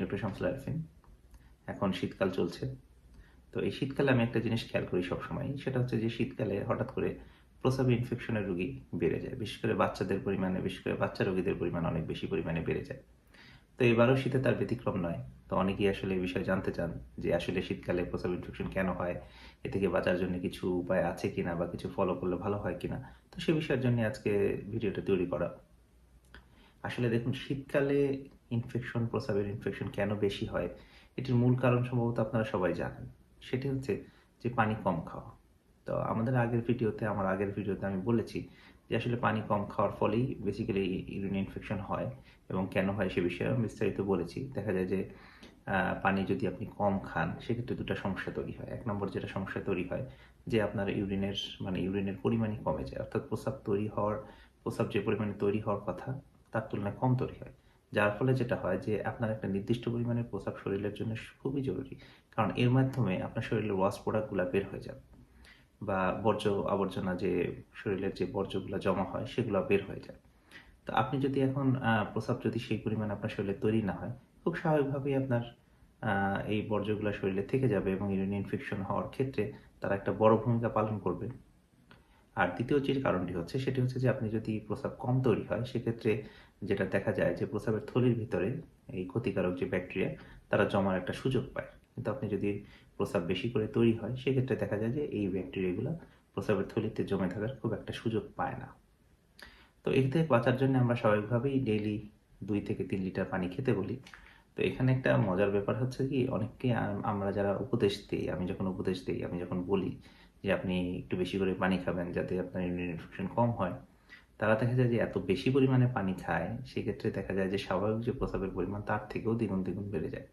Doctor Shamsul Arfin এখন শীতকাল চলছে। তো এই শীতকালে আমি একটা জিনিস খেয়াল করি সবসময়, সেটা হচ্ছে যে শীতকালে হঠাৎ করে প্রসাবী ইনফেকশনের রোগী বেড়ে যায়। বিশেষ করে বাচ্চাদের পরিমাণে, বিশেষ করে বাচ্চা রোগীদের পরিমাণ অনেক বেশি পরিমাণে বেড়ে যায়। তো এবারও শীতে তার ব্যতিক্রম নয়। তো অনেকেই আসলে এই বিষয়ে জানতে চান যে আসলে শীতকালে প্রসাব ইনফেকশন কেন হয়, এ থেকে বাঁচার জন্য কিছু উপায় আছে কিনা বা কিছু ফলো করলে ভালো হয় কিনা। তো সে বিষয়ের জন্য আজকে ভিডিওটা তৈরি করা। আসলে দেখুন, শীতকালে ইনফেকশন প্রসাবের ইনফেকশন কেন বেশি হয়? এটির মূল কারণ সম্ভবত আপনারা সবাই জানেন। সেটি হচ্ছে যে পানি কম খাওয়া। তো আমাদের আগের ভিডিওতে, আমার আগের ভিডিওতে আমি বলেছি যে আসলে পানি কম খাওয়ার ফলেই বেসিক্যালি ইউরিন ইনফেকশন হয় এবং কেন হয় সে বিষয়ে আমি বিস্তারিত বলেছি। দেখা যায় যে পানি যদি আপনি কম খান, সেক্ষেত্রে দুটো সমস্যা তৈরি হয়। এক নম্বর যেটা সমস্যা তৈরি হয়, যে আপনার ইউরিনের মানে ইউরিনের পরিমাণই কমে যায়। অর্থাৎ প্রস্রাব তৈরি হওয়ার, প্রস্রাব যে পরিমাণে তৈরি হওয়ার কথা, তার তুলনায় কম তৈরি হয়। যার ফলে যেটা হয় যে আপনার একটা নির্দিষ্ট পরিমাণের প্রস্রাব শরীরের জন্য খুবই জরুরি। কারণ এর মাধ্যমে আপনার শরীরের ওয়াশ প্রোডাক্টগুলো বের হয়ে যাবে বা বর্জ্য আবর্জনা যে শরীরের যে বর্জ্যগুলো জমা হয় সেগুলো বের হয়ে যায়। তো আপনি যদি এখন প্রস্রাব যদি সেই পরিমাণ আপনার শরীরে তৈরি না হয়, খুব স্বাভাবিকভাবেই আপনার এই বর্জ্যগুলো শরীরে থেকে যাবে এবং ইউরিন ইনফেকশন হওয়ার ক্ষেত্রে তারা একটা বড় ভূমিকা পালন করবে। আর দ্বিতীয় যে কারণটি হচ্ছে, সেটি হচ্ছে যে আপনি যদি প্রস্রাব কম তৈরি হয়, সেক্ষেত্রে যেটা দেখা যায় যে প্রস্রাবের থলির ভিতরে এই ক্ষতিকারক যে ব্যাকটেরিয়া, তারা জমার একটা সুযোগ পায়। কিন্তু আপনি যদি প্রস্রাব বেশি করে তৈরি হয়, সেক্ষেত্রে দেখা যায় যে এই ব্যাকটেরিয়াগুলো প্রস্রাবের থলিতে জমে থাকার খুব একটা সুযোগ পায় না। তো এর থেকে বাঁচার জন্য আমরা স্বাভাবিকভাবেই ডেইলি দুই থেকে তিন লিটার পানি খেতে বলি। তো এখানে একটা মজার ব্যাপার হচ্ছে কি, অনেককে আমরা যারা উপদেশ দিই, আমি যখন উপদেশ দিই, আমি যখন বলি যে আপনি একটু বেশি করে পানি খাবেন যাতে আপনার ইমিউন ইনফেকশন কম হয়, তারা দেখা যায় যে এত বেশি পরিমাণে পানি খায়, সেক্ষেত্রে দেখা যায় যে স্বাভাবিক যে প্রস্রাবের পরিমাণ তার থেকেও দ্বিগুণ দ্বিগুণ বেড়ে যায়।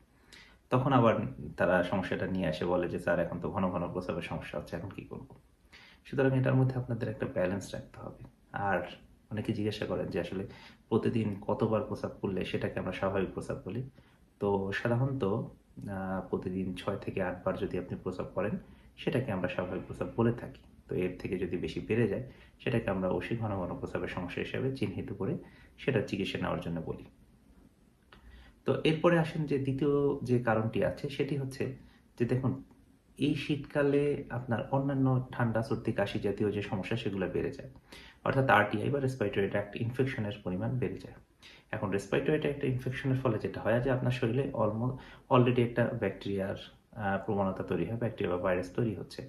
তখন আবার তারা সমস্যাটা নিয়ে আসে, বলে যে, স্যার, এখন তো ঘন ঘন প্রস্রাবের সমস্যা হচ্ছে, এখন কি করব? সুতরাং এটার মধ্যে আপনাদের একটা ব্যালেন্স রাখতে হবে। আর অনেকে জিজ্ঞাসা করেন যে, আসলে প্রতিদিন কতবার প্রস্রাব করলে সেটাকে আমরা স্বাভাবিক প্রস্রাব বলি? তো সাধারণত প্রতিদিন ছয় থেকে আটবার যদি আপনি প্রস্রাব করেন সেটাকে আমরা স্বাভাবিক প্রস্রাব বলে থাকি। তো এর থেকে যদি বেশি বেড়ে যায়, সেটাকে আমরা অবশ্যই ঘন ঘন প্রস্রাবের সমস্যা হিসাবে চিহ্নিত করে সেটা চিকিৎসা নেওয়ার জন্য বলি। তো এরপরে আসেন যে দ্বিতীয় যে কারণটি আছে, সেটি হচ্ছে যে দেখুন, এই শীতকালে আপনার অন্যান্য ঠান্ডা, সর্দি, কাশি জাতীয় যে সমস্যা, সেগুলো বেড়ে যায়। অর্থাৎ আরটিআই বা রেসপিরেটরি ট্র্যাক্ট ইনফেকশনের পরিমাণ বেড়ে যায়। এখন রেসপিরেটরি ট্র্যাক্ট ইনফেকশনের ফলে যেটা হয় যে আপনার শরীরে অলমোস্ট অলরেডি একটা ব্যাকটেরিয়ার প্রবণতা তৈরি হয় ব্যাকটেরিয়া বা ভাইরাস তৈরি হচ্ছে।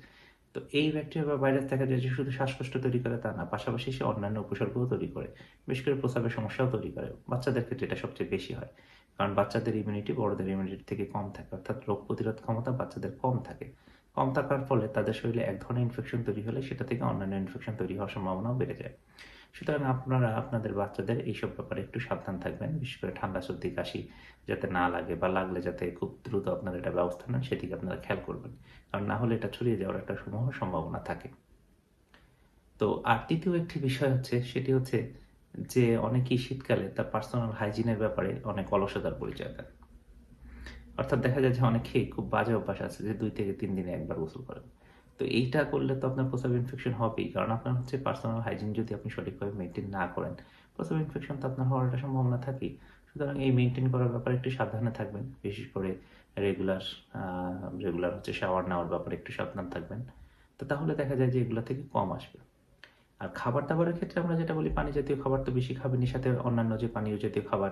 তো এই ব্যাকটেরিয়া বা ভাইরাস দেখা যায় যে শুধু শ্বাসকষ্ট তৈরি করে তা না, পাশাপাশি সে অন্যান্য উপসর্গও তৈরি করে। বিশেষ করে প্রস্রাবের সমস্যাও তৈরি করে। বাচ্চাদের ক্ষেত্রে এটা সবচেয়ে বেশি হয়। কারণ বাচ্চাদের ইমিউনিটি বড়দের ইমিউনিটি থেকে কম থাকে, অর্থাৎ রোগ প্রতিরোধ ক্ষমতা বাচ্চাদের কম থাকে। কম থাকার ফলে তাদের শরীরে এক ধরনের ইনফেকশন তৈরি হলে সেটা থেকে অন্যান্য ইনফেকশন তৈরি হওয়ার সম্ভাবনাও বেড়ে যায়। সুতরাং আপনারা, আপনাদের বাচ্চাদের এইসব ব্যাপারে একটু সাবধান থাকবেন, বিশেষ করে ঠান্ডা সর্দি, কাশি যাতে না লাগে বা লাগলে যাতে খুব দ্রুত আপনারা এটা ব্যবস্থা নেন সেদিকে আপনারা খেয়াল করবেন। কারণ না হলে এটা ছড়িয়ে যাওয়ার একটা সমূহ সম্ভাবনা থাকে। তো আর তৃতীয় একটি বিষয় হচ্ছে, সেটি হচ্ছে যে অনেকেই শীতকালে তার পার্সোনাল হাইজিনের ব্যাপারে অনেক অলসতার পরিচয় দেন। অর্থাৎ দেখা যায় যে অনেকেই খুব বাজে অভ্যাস আছে যে দুই থেকে তিন দিনে একবার গোসল করেন। তো এইটা করলে তো আপনার প্রস্রাব ইনফেকশন হবেই। কারণ আপনার হচ্ছে পার্সোনাল হাইজিন যদি আপনি সঠিকভাবে মেনটেন না করেন, প্রস্রাব ইনফেকশন তো আপনার হওয়ার সম্ভাবনা থাকেই। সুতরাং এই মেনটেন করার ব্যাপারে একটু সাবধানে থাকবেন। বিশেষ করে রেগুলার রেগুলার হচ্ছে শাওয়ার নেওয়ার ব্যাপারে একটু সাবধান থাকবেন। তো তাহলে দেখা যায় যে এগুলো থেকে কম আসবে। আর খাবার দাবারের ক্ষেত্রে আমরা যেটা বলি, পানি জাতীয় খাবার তো বেশি খাবেন এর সাথে অন্যান্য যে পানীয় জাতীয় খাবার,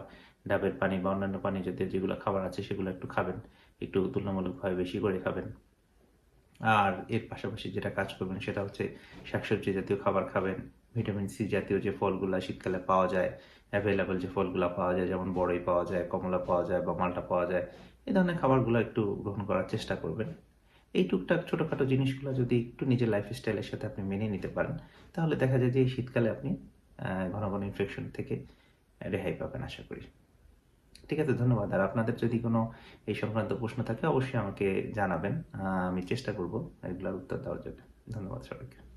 ডাবের পানি বা অন্যান্য পানীয় জাতীয় যেগুলো খাবার আছে, সেগুলো একটু খাবেন। একটু তুলনামূলকভাবে বেশি করে খাবেন। আর এর পাশাপাশি যেটা কাজ করবেন সেটা হচ্ছে শাকসবজি জাতীয় খাবার খাবেন, ভিটামিন সি জাতীয় যে ফলগুলা শীতকালে পাওয়া যায় অ্যাভেলেবল যে ফলগুলা পাওয়া যায়, যেমন বড়ই পাওয়া যায়, কমলা পাওয়া যায় বা মালটা পাওয়া যায়, এই ধরনের খাবারগুলো একটু গ্রহণ করার চেষ্টা করবেন। এই টুকটাক ছোটোখাটো জিনিসগুলো যদি একটু নিজের লাইফস্টাইলের সাথে আপনি মেনে নিতে পারেন, তাহলে দেখা যায় যে এই শীতকালে আপনি ঘন ঘন ইনফেকশন থেকে রেহাই পাবেন আশা করি। ঠিক আছে, ধন্যবাদ। আর আপনাদের যদি কোনো এই সংক্রান্ত প্রশ্ন থাকে, অবশ্যই আমাকে জানাবেন। আমি চেষ্টা করব এগুলোর উত্তর দেওয়ার জন্য। ধন্যবাদ সবাইকে।